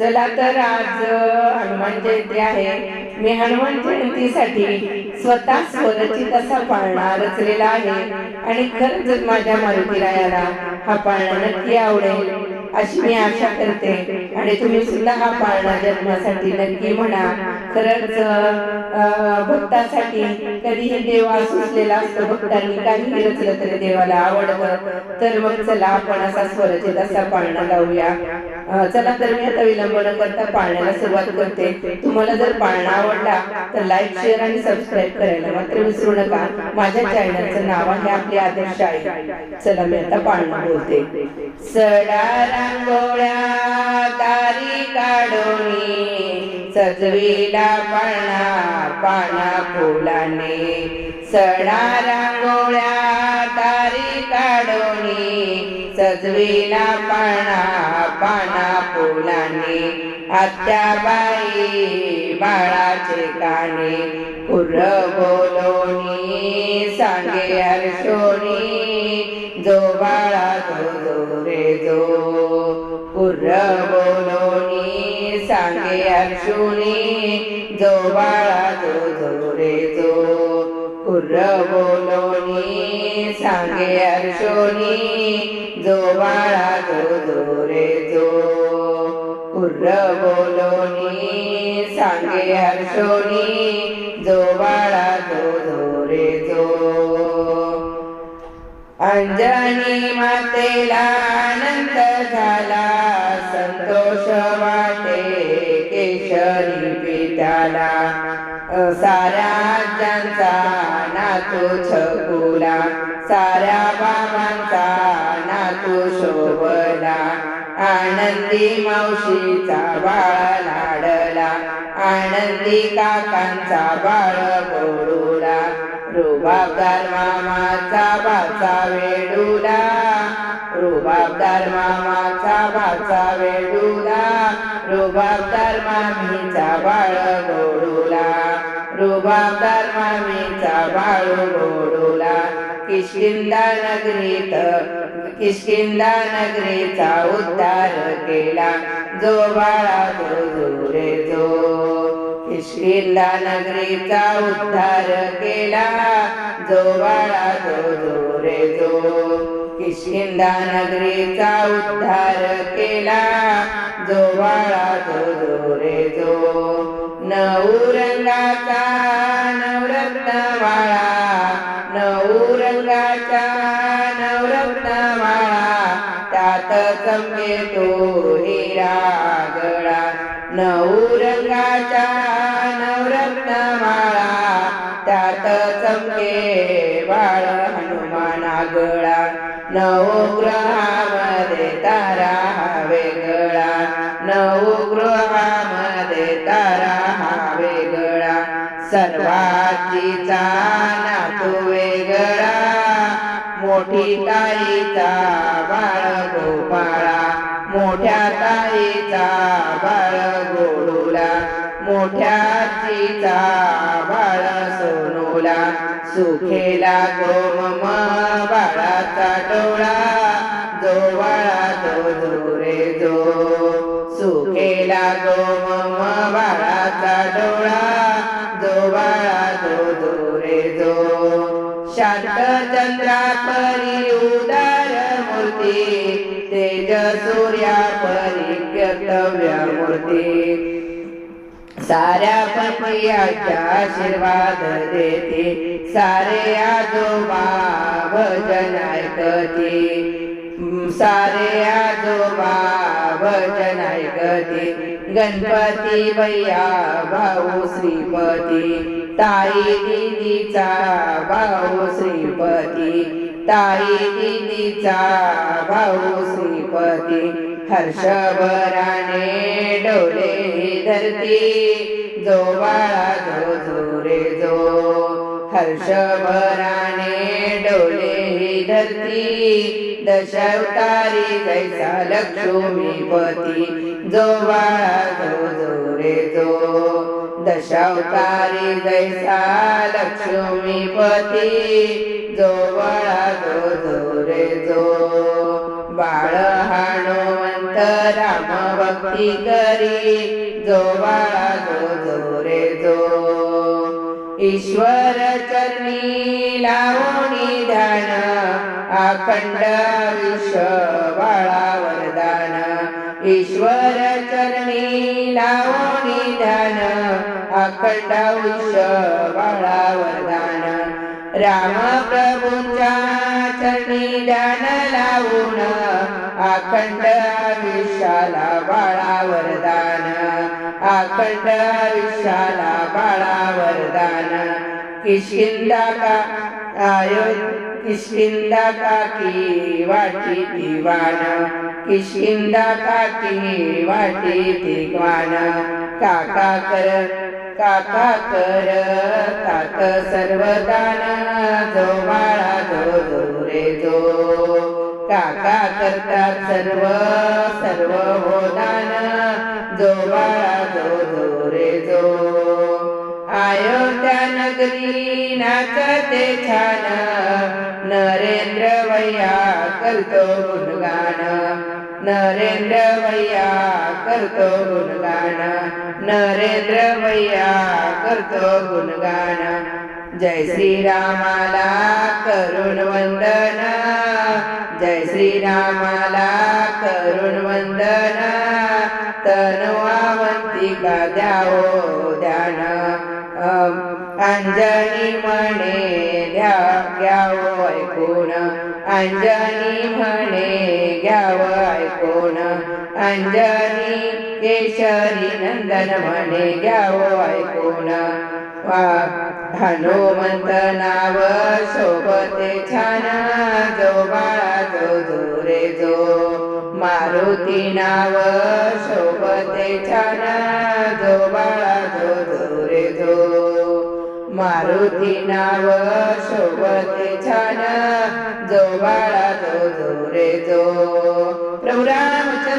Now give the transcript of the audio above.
चला तर आज हनुमान जयंती आहे. मी हनुमान जयंतीसाठी स्वतः स्वरचित तसा पाळणा रचलेला आहे. आणि खरंच माझ्या मारुतीरायाला हा पाळणा नक्की आवडेल. अशी मी आशा करते. आणि तुम्ही सुद्धा हा पाळणा जन्मासाठी नक्की म्हणा. खरंच भक्तासाठी कधीही देव सुचलेला असतो. भक्तांनी काही रचलं तरी देवाला आवडतं. तर मग चला आपण असा स्वरचित असा पाळणा लावूया. चला तर मी आता विलंब न करता पाळण्याला सुरुवात करते. तुम्हाला जर पाळणा आवडला तर लाईक शेअर आणि सबस्क्राईब करायला मात्र विसरू नका. माझ्या चॅनलचं नाव आहे आपली आदर्श आई. चला मी आता पाळणा बोलते. सडा रांगोळ्या दारी काढोनी सजविला पाना पाना फुलाने. सडा रांगोळ्या दारी काढोनी सजविला पाना पाना फुलाने. आत्याबाई बाळाचे काने कुर्र बोलोनी सांगे हर्षोनी जो सांगे हर्षोनी जो बाळा जो जो रे जो कुर्र बोलोनी सांगे हर्षोनी जो बाळा जो जो रे जो कुर्र बोलोनी सांगे हर्षोनी जो बाळा जो जो रे जो अंजनी मातेला आनंद झाला. केशरी साऱ्या आज्यांचा नातू छकुला। साऱ्या बाबांचा नातू शोभला। आनंदी मावशीचा बाळ लाडला। आनंदी काकांचा बाळ गोडूला। रुबाबदार मामाचा बाचा वेडूला। रुबाबदार मामाचा बाचा वेडूला। रुबाबदार मामीचा बाळ गोडूला. रुबाबदार मामीचा बाळ गोडूला. किशकिंदा नगरीत किशकिंदा नगरीचा उद्धार केला. जो बाळा जो जो रे जो. किशकिंदा नगरीचा उद्धार केला. जो बाळा जो जो रे जो. किशिंदा नगरीचा उद्धार केला. जो बाळा जो जो रे जो नऊ रंगाचा नवरत्न वाळा. नऊ रंगाचा नवरत्न वाळा. त्यात चमके तो हिरा गळा. नऊ रंगाचा नवरत्न माळा त्यात चमके बाळ हनुमाना गळा. नवग्रहामध्ये तारा हा वेगळा. नवग्रहामध्ये तारा हा वेगळा सर्वाचीचा नातू वेगळा. मोठी ताईचा बाळ गोपाळा. मोठ्या ताईचा बाळ गोडूला. मोठ्याचीचा बाळ सुखेला गोमम बाळाचा डोळा जो बाळा तो जो जो. सुखेला गोमम बाळाचा डोळा जो बाळा जो धुरे जो. शांत चंद्रा परी उदार मूर्ती तेज सूर्या परी कर्तव्य मूर्ती. साऱ्या पपयाच्या आशीर्वाद देते. सारे आजोबा भजन ऐकते. सारे आजोबा भजन ऐकते. गणपती भैया भाऊ श्रीपती. ताई दिदीचा भाऊ श्रीपती. ताई दिदीचा भाऊ श्रीपती. हर्षभराने डोले धरती जो बाळा जो जो. रे जो हर्षभराने डोले धरती दशावतारी जैसा लक्ष्मीपती जो बाळा जो जो रे जो. दशावतारी जैसा लक्ष्मीपती जो बाळा जो जो रे जो. बाळ हनुमंत राम भक्ती करी. जो बाळा जो रे जो ईश्वर चरणी लावणी ध्यान अखंड आयुष्य बाळा वरदान. ईश्वर चरणी लावणी ध्यान अखंड आयुष्य बाळा वरदान. राम प्रभूंच्या चरणी ध्यान लावून अखंड आयुष्याला बाळा वरदान. अखंड आयुष्याला बाळा वरदान किशकिंदा का आयो किशकिंदा काकी वाटी दिवान किशकिंदा काकी वाटी दिवान काका कर काका कर तात सर्वदान. जो बाळा जो जो रे जो काका करतात सर्व सर्व होदान जो बाळा जो जो रे जो. अयोध्या नगरी नाचते छान. नरेंद्र वैया करतो गुणगान. नरेंद्र वैया करतो गुणगान. नरेंद्र वैया करतो गुणगान. जय श्रीरामाला करुण वंदन. जय श्रीरामाला करुण वंदन. तनुवावंतिका द्यावो. अंजनी म्हणे द्या घ्यावं ऐकून. अंजनी म्हणे घ्यावं ऐकून. अंजनी केशरी नंदन म्हणे घ्यावं ऐकून. वा- हनुमंत नाव सोबते छान जो बाळा जो जो जो मारुती नाव सोबते छान जो बाळा जो जो जो मारुती नाव शोभते छान जो बाळा जो जो रे जो प्रभू